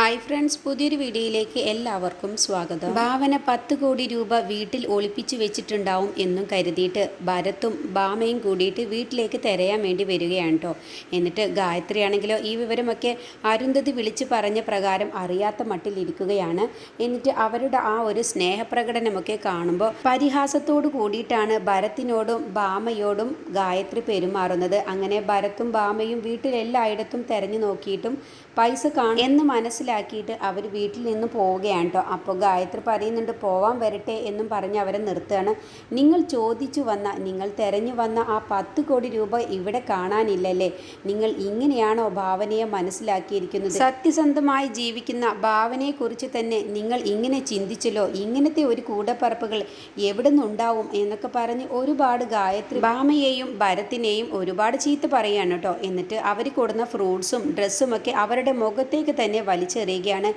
Hi friends പുതിയൊരു വീഡിയോയിലേക്ക് എല്ലാവർക്കും സ്വാഗതം. ഭാവന പത്ത് കോടി രൂപ വീട്ടിൽ ഒളിപ്പിച്ചു വെച്ചിട്ടുണ്ടാവും എന്നും കരുതിയിട്ട് ഭരത്തും ഭാമയും കൂടിയിട്ട് വീട്ടിലേക്ക് തിരയാൻ വേണ്ടി വരികയാണ് എന്നിട്ട് ഗായത്രിയാണെങ്കിലോ ഈ വിവരമൊക്കെ അരുന്ധതി വിളിച്ചു പറഞ്ഞ പ്രകാരം അറിയാത്ത മട്ടിലിരിക്കുകയാണ് എന്നിട്ട് അവരുടെ ആ ഒരു സ്നേഹപ്രകടനമൊക്കെ കാണുമ്പോൾ പരിഹാസത്തോടു കൂടിയിട്ടാണ് ഭരത്തിനോടും ഭാമയോടും ഗായത്രി പെരുമാറുന്നത്. അങ്ങനെ ഭരത്തും ഭാമയും വീട്ടിലെല്ലായിടത്തും തിരഞ്ഞു നോക്കിയിട്ടും പൈസ കാണും എന്ന് മനസ്സിലാക്കിയിട്ട് അവർ വീട്ടിൽ നിന്ന് പോവുകയാണ് കേട്ടോ അപ്പോൾ ഗായത്രി പറയുന്നുണ്ട് പോവാൻ വരട്ടെ എന്നും പറഞ്ഞ് അവരെ നിർത്തുകയാണ്. നിങ്ങൾ ചോദിച്ചു വന്ന നിങ്ങൾ തെരഞ്ഞു വന്ന ആ പത്ത് കോടി രൂപ ഇവിടെ കാണാനില്ലല്ലേ? നിങ്ങൾ ഇങ്ങനെയാണോ ഭാവനയെ മനസ്സിലാക്കിയിരിക്കുന്നത്? സത്യസന്ധമായി ജീവിക്കുന്ന ഭാവനയെക്കുറിച്ച് തന്നെ നിങ്ങൾ ഇങ്ങനെ ചിന്തിച്ചല്ലോ? ഇങ്ങനത്തെ ഒരു കൂടപ്പറപ്പുകൾ എവിടെ നിന്നുണ്ടാവും എന്നൊക്കെ പറഞ്ഞ് ഒരുപാട് ഗായത്രി ഭാമയെയും ഭരത്തിനെയും ഒരുപാട് ചീത്ത പറയുകയാണ് കേട്ടോ എന്നിട്ട് അവർ കൊടുന്ന ഫ്രൂട്ട്സും ഡ്രസ്സും ഒക്കെ അവരുടെ മുഖത്തേക്ക് തന്നെ വലിച്ചെറിയുകയാണ്.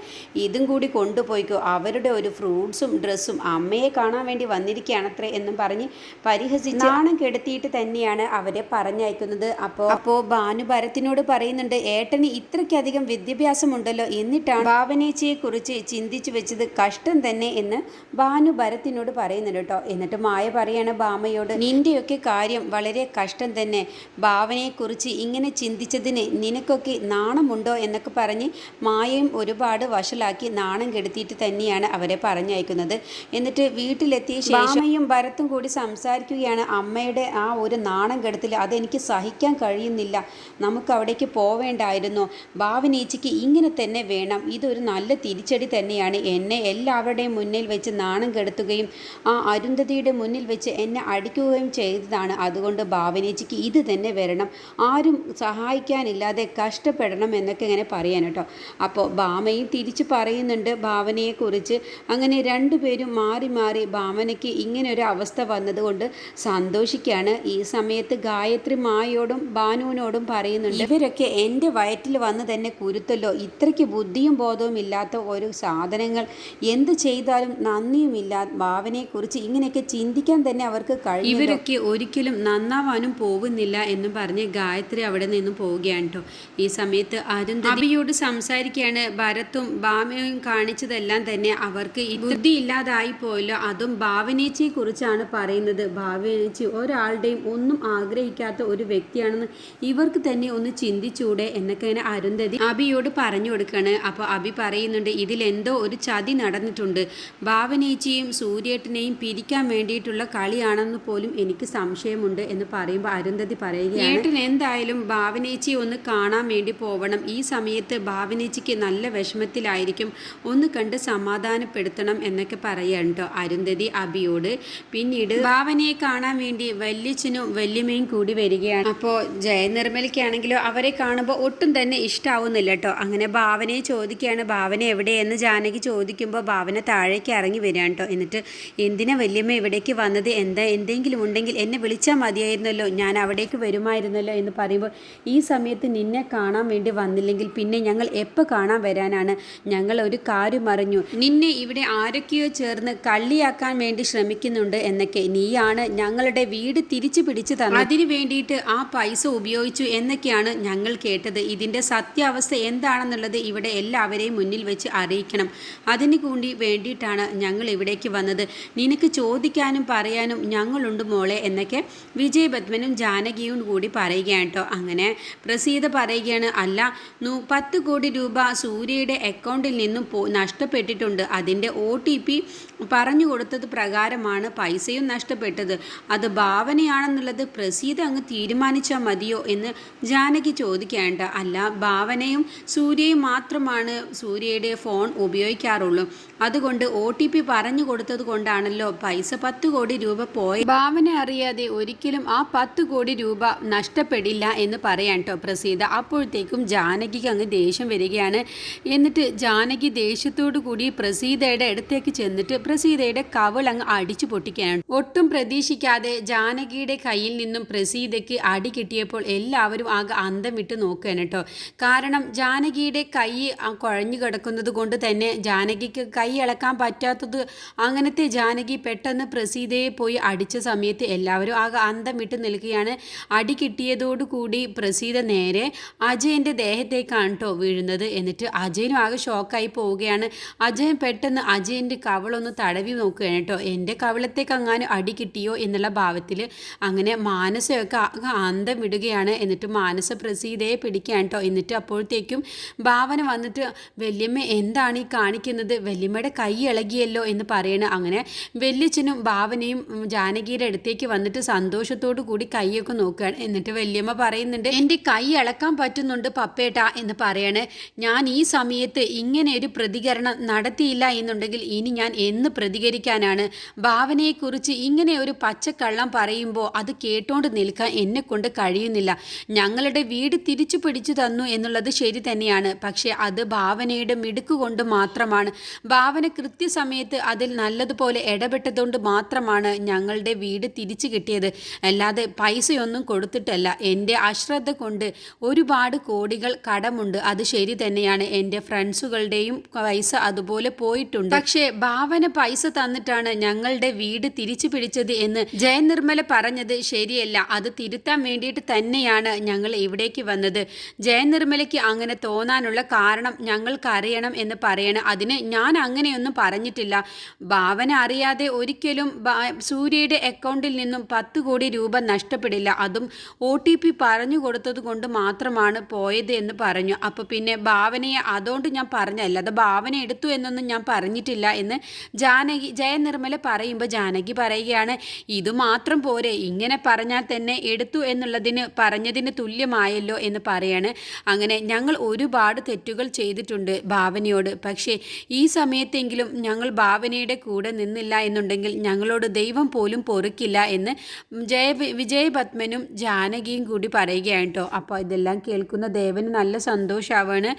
ഇതും കൂടി കൊണ്ടുപോയിക്കോ. അവരുടെ ഒരു ഫ്രൂട്ട്സും ഡ്രസ്സും അമ്മയെ കാണാൻ വേണ്ടി വന്നിരിക്കുകയാണത്രേ എന്നും പറഞ്ഞ് പരിഹസിച്ച് നാണം കെടുത്തിയിട്ട് തന്നെയാണ് അവരെ പറഞ്ഞയക്കുന്നത്. അപ്പോൾ അപ്പോൾ ഭാനു ഭരത്തിനോട് പറയുന്നുണ്ട് ഏട്ടന് ഇത്രയ്ക്കധികം വിദ്യാഭ്യാസമുണ്ടല്ലോ. എന്നിട്ടാണ് ഭാവനേച്ചയെ കുറിച്ച് ചിന്തിച്ചു വെച്ചത് കഷ്ടം തന്നെ എന്ന് ഭാനു ഭരത്തിനോട് പറയുന്നുണ്ട് കേട്ടോ. എന്നിട്ട് മായ പറയാണ് ഭാമയോട് നിന്റെയൊക്കെ കാര്യം വളരെ കഷ്ടം തന്നെ. ഭാവനയെക്കുറിച്ച് ഇങ്ങനെ ചിന്തിച്ചതിന് നിനക്കൊക്കെ നാണമുണ്ടോ? എന്നൊക്കെ പറഞ്ഞ് മായയും ഒരുപാട് വഷളാക്കി നാണം കെടുത്തിയിട്ട് തന്നെയാണ് അവരെ പറഞ്ഞയക്കുന്നത്. എന്നിട്ട് വീട്ടിലെത്തിയ ശേഷമയും ഭരത്തും കൂടി സംസാരിക്കുകയാണ്. അമ്മയുടെ ആ ഒരു നാണം കെടുത്തിൽ അതെനിക്ക് സഹിക്കാൻ കഴിയുന്നില്ല. നമുക്ക് അവിടേക്ക് പോവേണ്ടായിരുന്നു. ഭാവനേച്ചിക്ക് ഇങ്ങനെ തന്നെ വേണം. ഇതൊരു നല്ല തിരിച്ചടി തന്നെയാണ്. എന്നെ എല്ലാവരുടെയും മുന്നിൽ വെച്ച് നാണം കെടുത്തുകയും ആ അരുന്ധതിയുടെ മുന്നിൽ വെച്ച് എന്നെ അടിക്കുകയും ചെയ്തതാണ്. അതുകൊണ്ട് ഭാവനേച്ചിക്ക് ഇത് തന്നെ വരണം. ആരും സഹായിക്കാനില്ലാതെ കഷ്ടപ്പെടണം എന്നൊക്കെ ഇങ്ങനെ പറയാൻ കേട്ടോ. അപ്പോൾ ഭാമയും തിരിച്ചു പറയുന്നുണ്ട് ഭാവനയെക്കുറിച്ച്. അങ്ങനെ രണ്ടുപേരും മാറി മാറി ഭാവനയ്ക്ക് ഇങ്ങനെ ഒരു അവസ്ഥ വന്നതുകൊണ്ട് സന്തോഷിക്കുകയാണ് ഈ സമയത്ത് ഗായത്രി മായോടും ഭാനുവിനോടും പറയുന്നുണ്ട് ഇവരൊക്കെ എന്റെ വയറ്റിൽ വന്ന് തന്നെ കുരുത്തല്ലോ. ഇത്രയ്ക്ക് ബുദ്ധിയും ബോധവും ഇല്ലാത്ത ഒരു സാധനങ്ങൾ. എന്ത് ചെയ്താലും നന്ദിയുമില്ല. ഭാവനയെക്കുറിച്ച് ഇങ്ങനെയൊക്കെ ചിന്തിക്കാൻ തന്നെ അവർക്ക് കഴിയും ഇവരൊക്കെ ഒരിക്കലും നന്നാവാനും പോകുന്നില്ല എന്ന് പറഞ്ഞ് ഗായത്രി അവിടെ നിന്നും പോവുകയാണ് കേട്ടോ ഈ സമയത്ത് അരുന്ധതിയോട് സംസാരിക്കുകയാണ് ഭരത്തും ഭാമയും കാണിച്ചതെല്ലാം തന്നെ അവർക്ക് ബുദ്ധി ഇല്ലാതായി പോയല്ലോ. അതും ഭാവനേച്ചിയെ കുറിച്ചാണ് പറയുന്നത്. ഭാവനേച്ചി ഒരാളുടെയും ഒന്നും ആഗ്രഹിക്കാത്ത ഒരു വ്യക്തിയാണെന്ന് ഇവർക്ക് തന്നെ ഒന്ന് ചിന്തിച്ചൂടെ എന്നൊക്കെ ഇങ്ങനെ അരുന്ധതി അബിയോട് പറഞ്ഞു കൊടുക്കുകയാണ് അപ്പോൾ അബി പറയുന്നുണ്ട് ഇതിലെന്തോ ഒരു ചതി നടന്നിട്ടുണ്ട്. ഭാവനേച്ചിയും സൂര്യേട്ടനെയും പിരിക്കാൻ വേണ്ടിയിട്ടുള്ള കളിയാണെന്ന് പോലും എനിക്ക് സംശയമുണ്ട് എന്ന് പറയുമ്പോൾ അരുന്ധതി പറയുകയാണ് ഏട്ടൻ എന്തായാലും ഭാവനേച്ചിയെ ഒന്ന് കാണാൻ വേണ്ടി പോവണം. ഈ സമയത്ത് ഭാവനേച്ചിക്ക് നല്ല വിഷമത്തിലായിരിക്കും. ഒന്ന് കണ്ട് സമാധാനപ്പെടുത്തണം എന്നൊക്കെ പറയണ്ടോ? കേട്ടോ അരുന്ധതി അബിയോട്. പിന്നീട് ഭാവനയെ കാണാൻ വേണ്ടി വല്യച്ഛനും വല്യമ്മയും കൂടി വരികയാണ്. അപ്പോൾ ജയനിർമ്മലയ്ക്കാണെങ്കിലോ അവരെ കാണുമ്പോൾ ഒട്ടും തന്നെ ഇഷ്ടാവുന്നില്ല കേട്ടോ അങ്ങനെ ഭാവനയെ ചോദിക്കുകയാണ് ഭാവന എവിടെയെന്ന്? ജാനകി ചോദിക്കുമ്പോൾ ഭാവന താഴേക്ക് ഇറങ്ങി വരികയാണ് കേട്ടോ എന്നിട്ട് എന്തിനാ വല്യമ്മ ഇവിടേക്ക് വന്നത്? എന്താ? എന്തെങ്കിലും ഉണ്ടെങ്കിൽ എന്നെ വിളിച്ചാൽ മതിയായിരുന്നല്ലോ. ഞാൻ അവിടേക്ക് വരുമായിരുന്നല്ലോ എന്ന് പറയുമ്പോൾ ഈ സമയത്ത് നിന്നെ കാണാൻ വേണ്ടി വന്നില്ലെങ്കിൽ പിന്നെ ഞങ്ങൾ എപ്പോൾ കാണാൻ വരാനാണ് ഞങ്ങൾ ഒരു കാര്യം അറിഞ്ഞു. നിന്നെ ഇവിടെ ആരൊക്കെയോ ചേർന്ന് കള്ളിയാക്കാൻ വേണ്ടി ശ്രമിക്കുന്നുണ്ട് എന്നൊക്കെ നീയാണ് ഞങ്ങളുടെ വീട് തിരിച്ചു പിടിച്ചു തന്നത്. അതിനു വേണ്ടിയിട്ട് ആ പൈസ ഉപയോഗിച്ചു എന്നൊക്കെയാണ് ഞങ്ങൾ കേട്ടത്. ഇതിന്റെ സത്യാവസ്ഥ എന്താണെന്നുള്ളത് ഇവിടെ എല്ലാവരെയും മുന്നിൽ വെച്ച് അറിയിക്കണം. അതിനു കൂടി വേണ്ടിയിട്ടാണ് ഞങ്ങൾ ഇവിടേക്ക് വന്നത്. നിനക്ക് ചോദിക്കാനും പറയാനും ഞങ്ങളുണ്ട് മോളെ എന്നൊക്കെ വിജയ് വിജയപത്മനും ജാനകിയും കൂടി പറയുകയാണ് കേട്ടോ. അങ്ങനെ പ്രസീത പറയുകയാണ് അല്ല പത്ത് കോടി രൂപ സൂര്യയുടെ അക്കൗണ്ടിൽ നിന്നും പോ നഷ്ടപ്പെട്ടിട്ടുണ്ട്. അതിന്റെ ഒ ടി പി പറഞ്ഞു കൊടുത്തത് പ്രകാരമാണ് പൈസയും നഷ്ടപ്പെട്ടത്. അത് ഭാവനയാണെന്നുള്ളത് പ്രസീത അങ്ങ് തീരുമാനിച്ചാൽ മതിയോ എന്ന് ജാനകി ചോദിക്കേണ്ട അല്ല ഭാവനയും സൂര്യയും മാത്രമാണ് സൂര്യയുടെ ഫോൺ ഉപയോഗിക്കാറുള്ളൂ. അതുകൊണ്ട് ഒ ടി പി പറഞ്ഞു കൊടുത്തത് കൊണ്ടാണല്ലോ പൈസ പത്ത് കോടി രൂപ പോയി ഭാവന അറിയാതെ ഒരിക്കലും ആ പത്ത് കോടി രൂപ നഷ്ടപ്പെടില്ല എന്ന് പറയാൻ കേട്ടോ പ്രസീത. അപ്പോഴത്തേക്കും ജാനകിക്ക് അങ്ങ് ദേഷ്യം വരികയാണ്. എന്നിട്ട് ജാനകി ദേഷ്യത്തോടു കൂടി പ്രസീതയുടെ അടുത്തേക്ക് ചെന്നിട്ട് പ്രസീതയുടെ കവൾ അങ്ങ് അടിച്ചു പൊട്ടിക്കുകയാണ്. ഒട്ടും പ്രതീക്ഷിക്കാതെ ജാനകിയുടെ കയ്യിൽ നിന്നും പ്രസീതയ്ക്ക് അടി കിട്ടിയപ്പോൾ എല്ലാവരും ആകെ അന്തം വിട്ട് നോക്കുകയാണ് കേട്ടോ. കാരണം ജാനകിയുടെ കൈ കുഴഞ്ഞു കിടക്കുന്നത് കൊണ്ട് തന്നെ ജാനകിക്ക് കൈ ഇളക്കാൻ പറ്റാത്തത് അങ്ങനത്തെ ജാനകി പെട്ടെന്ന് പ്രസീതയെ പോയി അടിച്ച സമയത്ത് എല്ലാവരും ആകെ അന്തം വിട്ട് നിൽക്കുകയാണ്. അടി കിട്ടിയതോടുകൂടി പ്രസീത നേരെ അജയന്റെ ദേഹത്തേക്കാണ് കേട്ടോ വീഴുന്നത്. എന്നിട്ട് എന്നിട്ട് അജയനും ആകെ ഷോക്കായി പോവുകയാണ്. അജയൻ പെട്ടെന്ന് അജയന്റെ കവളൊന്ന് തടവി നോക്കുകയാണ് കേട്ടോ. എന്റെ കവളത്തേക്ക് അങ്ങാനും അടി കിട്ടിയോ? എന്നുള്ള ഭാവത്തിൽ അങ്ങനെ മാനസയൊക്കെ അന്തം വിടുകയാണ്. എന്നിട്ട് മാനസ പ്രസീതയെ പിടിക്കുകയാണ് കേട്ടോ. എന്നിട്ട് അപ്പോഴത്തേക്കും ഭാവന വന്നിട്ട് വല്യമ്മ എന്താണ് ഈ കാണിക്കുന്നത്? വല്യമ്മയുടെ കൈ ഇളകിയല്ലോ എന്ന് പറയണ. അങ്ങനെ വല്യച്ഛനും ഭാവനയും ജാനകിയുടെ അടുത്തേക്ക് വന്നിട്ട് സന്തോഷത്തോടു കൂടി കൈയൊക്കെ നോക്കുകയാണ്. എന്നിട്ട് വല്യമ്മ പറയുന്നുണ്ട് എന്റെ കൈ ഇളക്കാൻ പറ്റുന്നുണ്ട് പപ്പേട്ട എന്ന് പറയണേ. ഞാൻ സമയത്ത് ഇങ്ങനെ ഒരു പ്രതികരണം നടത്തിയില്ല എന്നുണ്ടെങ്കിൽ ഇനി ഞാൻ എന്ന് പ്രതികരിക്കാനാണ്? ഭാവനയെക്കുറിച്ച് ഇങ്ങനെ ഒരു പച്ചക്കള്ളം പറയുമ്പോൾ അത് കേട്ടോണ്ട് നിൽക്കാൻ എന്നെ കൊണ്ട് കഴിയുന്നില്ല. ഞങ്ങളുടെ വീട് തിരിച്ചു പിടിച്ചു തന്നു എന്നുള്ളത് ശരി തന്നെയാണ്. പക്ഷേ അത് ഭാവനയുടെ മിടുക്ക് കൊണ്ട് മാത്രമാണ്. ഭാവന കൃത്യസമയത്ത് അതിൽ നല്ലതുപോലെ ഇടപെട്ടതുകൊണ്ട് മാത്രമാണ് ഞങ്ങളുടെ വീട് തിരിച്ചു കിട്ടിയത്. അല്ലാതെ പൈസയൊന്നും കൊടുത്തിട്ടല്ല. എന്റെ അശ്രദ്ധ കൊണ്ട് ഒരുപാട് കോടികൾ കടമുണ്ട്. അത് ശരി തന്നെയാണ്. എന്റെ ഫ്രണ്ട്സുകളുടെയും പൈസ അതുപോലെ പോയിട്ടുണ്ട്. പക്ഷേ ഭാവന പൈസ തന്നിട്ടാണ് ഞങ്ങളുടെ വീട് തിരിച്ചു പിടിച്ചത് എന്ന് ജയനിർമ്മല പറഞ്ഞത് ശരിയല്ല. അത് തിരുത്താൻ വേണ്ടിയിട്ട് തന്നെയാണ് ഞങ്ങൾ ഇവിടേക്ക് വന്നത്. ജയനിർമ്മലയ്ക്ക് അങ്ങനെ തോന്നാനുള്ള കാരണം ഞങ്ങൾക്ക് അറിയണം എന്ന് പറയണം. അതിന് ഞാൻ അങ്ങനെയൊന്നും പറഞ്ഞിട്ടില്ല. ഭാവന അറിയാതെ ഒരിക്കലും സൂര്യയുടെ അക്കൗണ്ടിൽ നിന്നും പത്ത് കോടി രൂപ നഷ്ടപ്പെടില്ല. അതും ഒ ടി പി പറഞ്ഞു കൊടുത്തത് കൊണ്ട് മാത്രമാണ് പോയത് എന്ന് പറഞ്ഞു. അപ്പോൾ പിന്നെ ഭാവനയെ അതുകൊണ്ട് ഞാൻ പറഞ്ഞല്ല അത് ഭാവന എടുത്തു എന്നൊന്നും ഞാൻ പറഞ്ഞിട്ടില്ല എന്ന് ജാനകി ജയനിർമ്മല പറയുമ്പോൾ ജാനകി പറയുകയാണ് ഇത് മാത്രം പോരെ. ഇങ്ങനെ പറഞ്ഞാൽ തന്നെ എടുത്തു എന്നുള്ളതിന് പറഞ്ഞതിന് തുല്യമായല്ലോ എന്ന് പറയാണ്. അങ്ങനെ ഞങ്ങൾ ഒരുപാട് തെറ്റുകൾ ചെയ്തിട്ടുണ്ട് ഭാവനയോട്. പക്ഷേ ഈ സമയത്തെങ്കിലും ഞങ്ങൾ ഭാവനയുടെ കൂടെ നിന്നില്ല എന്നുണ്ടെങ്കിൽ ഞങ്ങളോട് ദൈവം പോലും പൊറുക്കില്ല എന്ന് ജയ വിജയപത്മനും ജാനകിയും കൂടി പറയുകയാണ് കേട്ടോ. അപ്പോൾ ഇതെല്ലാം കേൾക്കുന്ന ദേവന് നല്ല സന്തോഷമാവാണ്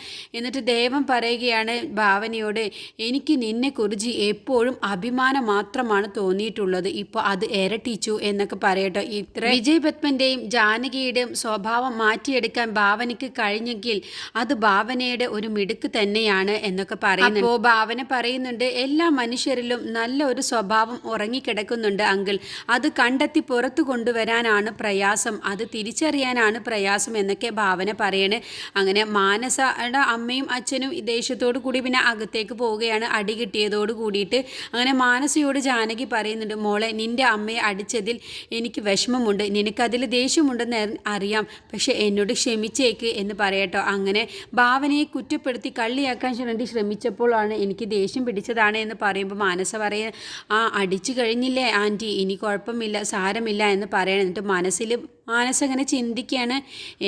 എന്നിട്ട് ദേവൻ പറയുകയാണ് ഭാവനയോട് എനിക്ക് നിന്നെ നിന്നെക്കുറിച്ച് എപ്പോഴും അഭിമാനം മാത്രമാണ് തോന്നിയിട്ടുള്ളത്. ഇപ്പൊ അത് ഇരട്ടിച്ചു എന്നൊക്കെ പറയട്ടോ. ഇത്ര വിജയ് പത്മന്റെയും ജാനകിയുടെയും സ്വഭാവം മാറ്റിയെടുക്കാൻ ഭാവനയ്ക്ക് കഴിഞ്ഞെങ്കിൽ അത് ഭാവനയുടെ ഒരു മിടുക്ക് തന്നെയാണ് എന്നൊക്കെ പറയുന്നു അപ്പോൾ ഭാവന പറയുന്നുണ്ട് എല്ലാ മനുഷ്യരിലും നല്ല ഒരു സ്വഭാവം ഉറങ്ങിക്കിടക്കുന്നുണ്ട് അങ്കിൾ. അത് കണ്ടെത്തി പുറത്തു കൊണ്ടുവരാനാണ് പ്രയാസം. അത് തിരിച്ചറിയാനാണ് പ്രയാസം എന്നൊക്കെ ഭാവന പറയണേ. അങ്ങനെ മാനസയുടെ അമ്മയും അച്ഛനും ദേഷ്യത്തോടു കൂടി പിന്നെ അകത്തേക്ക് പോവുകയാണ്. അടി കിട്ടിയതോട് കൂടിയിട്ട് അങ്ങനെ മാനസയോട് ജാനകി പറയുന്നുണ്ട് മോളെ നിന്റെ അമ്മയെ അടിച്ചതിൽ എനിക്ക് വിഷമമുണ്ട്. നിനക്കതിൽ ദേഷ്യമുണ്ടെന്ന് അറി- അറിയാം. പക്ഷെ എന്നോട് ക്ഷമിച്ചേക്ക് എന്ന് പറയട്ടോ. അങ്ങനെ ഭാവനയെ കുറ്റപ്പെടുത്തി കള്ളിയാക്കാൻ വേണ്ടി ശ്രമിച്ചപ്പോഴാണ് എനിക്ക് ദേഷ്യം പിടിച്ചതാണ് എന്ന് പറയുമ്പോൾ മാനസ പറയ ആ അടിച്ചു കഴിഞ്ഞില്ലേ ആന്റി? ഇനി കുഴപ്പമില്ല സാരമില്ല എന്ന് പറയണം. എന്നിട്ട് മനസ്സിൽ മാനസങ്ങനെ ചിന്തിക്കുകയാണ്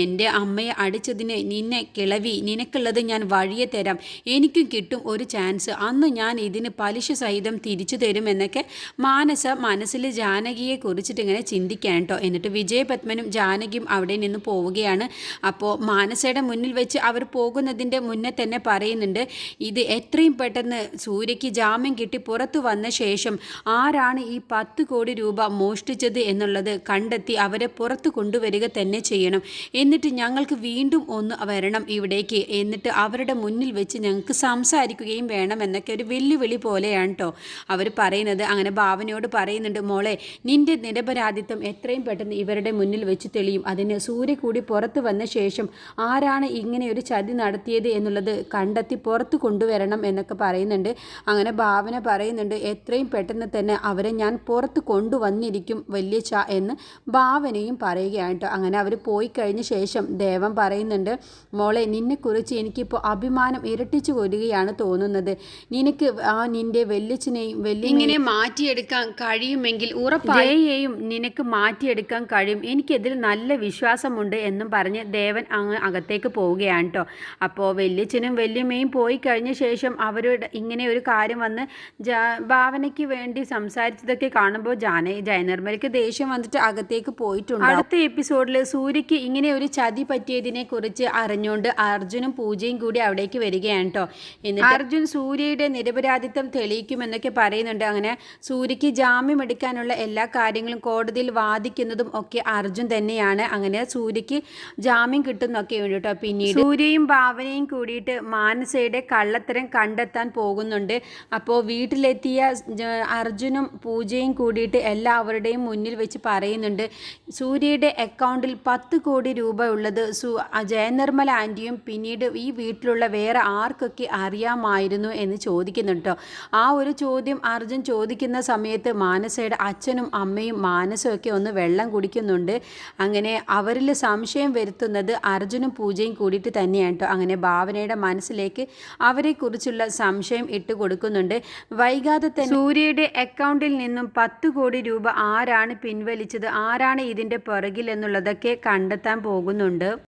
എന്റെ അമ്മയെ അടിച്ചതിന് നിന്നെ കിളവി നിനക്കുള്ളത് ഞാൻ വഴിയെ തരാം. എനിക്കും കിട്ടും ഒരു ചാൻസ്. അന്ന് ഞാൻ ഇതിന് പലിശ സഹിതം തിരിച്ചു തരും എന്നൊക്കെ മാനസ മനസ്സിൽ ജാനകിയെ കുറിച്ചിട്ട് ഇങ്ങനെ ചിന്തിക്കാൻ കേട്ടോ എന്നിട്ട് വിജയപത്മനും ജാനകിയും അവിടെ നിന്ന് പോവുകയാണ്. അപ്പോൾ മാനസയുടെ മുന്നിൽ വെച്ച് അവർ പോകുന്നതിന്റെ മുന്നേ തന്നെ പറയുന്നുണ്ട് ഇത് എത്രയും പെട്ടെന്ന് സൂര്യയ്ക്ക് ജാമ്യം കിട്ടി പുറത്തു വന്ന ശേഷം ആരാണ് ഈ പത്ത് കോടി രൂപ മോഷ്ടിച്ചത് എന്നുള്ളത് കണ്ടെത്തി അവരെ പുറത്തു കൊണ്ടുവരിക തന്നെ ചെയ്യണം. എന്നിട്ട് ഞങ്ങൾക്ക് വീണ്ടും ഒന്ന് വരണം ഇവിടേക്ക്. എന്നിട്ട് അവരുടെ മുന്നിൽ വെച്ച് ഞങ്ങൾക്ക് സംസാരിക്കുകയും വേണം എന്നൊക്കെ ഒരു വെല്ലുവിളി പോലെയാണ് കേട്ടോ അവർ പറയുന്നത്. അങ്ങനെ ഭാവനയോട് പറയുന്നുണ്ട് മോളെ നിന്റെ നിരപരാധിത്വം എത്രയും പെട്ടെന്ന് ഇവരുടെ മുന്നിൽ വെച്ച് തെളിയും. അതിന് സൂര്യ കൂടി പുറത്തു വന്ന ശേഷം ആരാണ് ഇങ്ങനെ ഒരു ചതി നടത്തിയത് എന്നുള്ളത് കണ്ടെത്തി പുറത്തു കൊണ്ടുവരണം എന്നൊക്കെ പറയുന്നുണ്ട്. അങ്ങനെ ഭാവന പറയുന്നുണ്ട് എത്രയും പെട്ടെന്ന് തന്നെ അവരെ ഞാൻ പുറത്ത് കൊണ്ടുവന്നിരിക്കും വലിയ ച എന്ന് ഭാവനയും പറയുകയാണ് കേട്ടോ അങ്ങനെ അവർ പോയി കഴിഞ്ഞ ശേഷം ദേവൻ പറയുന്നുണ്ട് മോളെ നിന്നെക്കുറിച്ച് എനിക്കിപ്പോൾ അഭിമാനം ഇരട്ടിച്ചു കൊല്ലുകയാണ് തോന്നുന്നത്. നിനക്ക് ആ നിന്റെ വെല്ലിച്ചിനെയും വെല്ലി ഇങ്ങനെ മാറ്റിയെടുക്കാൻ കഴിയുമെങ്കിൽ ഉറപ്പായും നിനക്ക് മാറ്റിയെടുക്കാൻ കഴിയും. എനിക്കതിൽ നല്ല വിശ്വാസമുണ്ട് എന്നും പറഞ്ഞ് ദേവൻ അങ്ങ് അകത്തേക്ക് പോവുകയാണ് കേട്ടോ അപ്പോൾ വെല്ലിച്ചനും വെല്ലിയമ്മയും പോയി കഴിഞ്ഞ ശേഷം അവരുടെ ഇങ്ങനെ ഒരു കാര്യം വന്ന് ജാ ഭാവനയ്ക്ക് വേണ്ടി സംസാരിച്ചതൊക്കെ കാണുമ്പോൾ ജാന ജയനിർമ്മലയ്ക്ക് ദേഷ്യം വന്നിട്ട് അകത്തേക്ക് പോയിട്ടുണ്ട് അടുത്ത എപ്പിസോഡിൽ സൂര്യയ്ക്ക് ഇങ്ങനെ ഒരു ചതി പറ്റിയതിനെ കുറിച്ച് അറിഞ്ഞുകൊണ്ട് അർജുനും പൂജയും കൂടി അവിടേക്ക് വരികയാണ് കേട്ടോ എന്നിട്ട് അർജുൻ സൂര്യയുടെ നിരപരാധിത്വം തെളിയിക്കുമെന്നൊക്കെ പറയുന്നുണ്ട്. അങ്ങനെ സൂര്യയ്ക്ക് ജാമ്യം എടുക്കാനുള്ള എല്ലാ കാര്യങ്ങളും കോടതിയിൽ വാദിക്കുന്നതും ഒക്കെ അർജുൻ തന്നെയാണ്. അങ്ങനെ സൂര്യയ്ക്ക് ജാമ്യം കിട്ടുന്നൊക്കെ ഉണ്ട് കേട്ടോ പിന്നീട് സൂര്യയും ഭാവനയും കൂടിയിട്ട് മാനസയുടെ കള്ളത്തരം കണ്ടെത്താൻ പോകുന്നുണ്ട്. അപ്പോൾ വീട്ടിലെത്തിയ അർജുനും പൂജയും കൂടിയിട്ട് എല്ലാവരുടെയും മുന്നിൽ വെച്ച് പറയുന്നുണ്ട്. സൂര്യയുടെ സൂര്യയുടെ അക്കൗണ്ടിൽ പത്ത് കോടി രൂപ ഉള്ളത് സു ജയനിർമ്മല ആന്റിയും പിന്നീട് ഈ വീട്ടിലുള്ള വേറെ ആർക്കൊക്കെ അറിയാമായിരുന്നു എന്ന് ചോദിക്കുന്നുണ്ട്. ആ ഒരു ചോദ്യം അർജുൻ ചോദിക്കുന്ന സമയത്ത് മാനസയുടെ അച്ഛനും അമ്മയും മാനസമൊക്കെ ഒന്ന് വെള്ളം കുടിക്കുന്നുണ്ട്. അങ്ങനെ അവരിൽ സംശയം വരുത്തുന്നത് അർജുനും പൂജയും കൂടിയിട്ട് തന്നെയാണ് കേട്ടോ. അങ്ങനെ ഭാവനയുടെ മനസ്സിലേക്ക് അവരെക്കുറിച്ചുള്ള സംശയം ഇട്ട് കൊടുക്കുന്നുണ്ട്. വൈകാതെ തന്നെ സൂര്യയുടെ അക്കൗണ്ടിൽ നിന്നും പത്ത് കോടി രൂപ ആരാണ് പിൻവലിച്ചത്? ആരാണ് ഇതിന്റെ പുറകിൽ എന്നുള്ളതൊക്കെ കണ്ടെത്താൻ പോകുന്നുണ്ട്.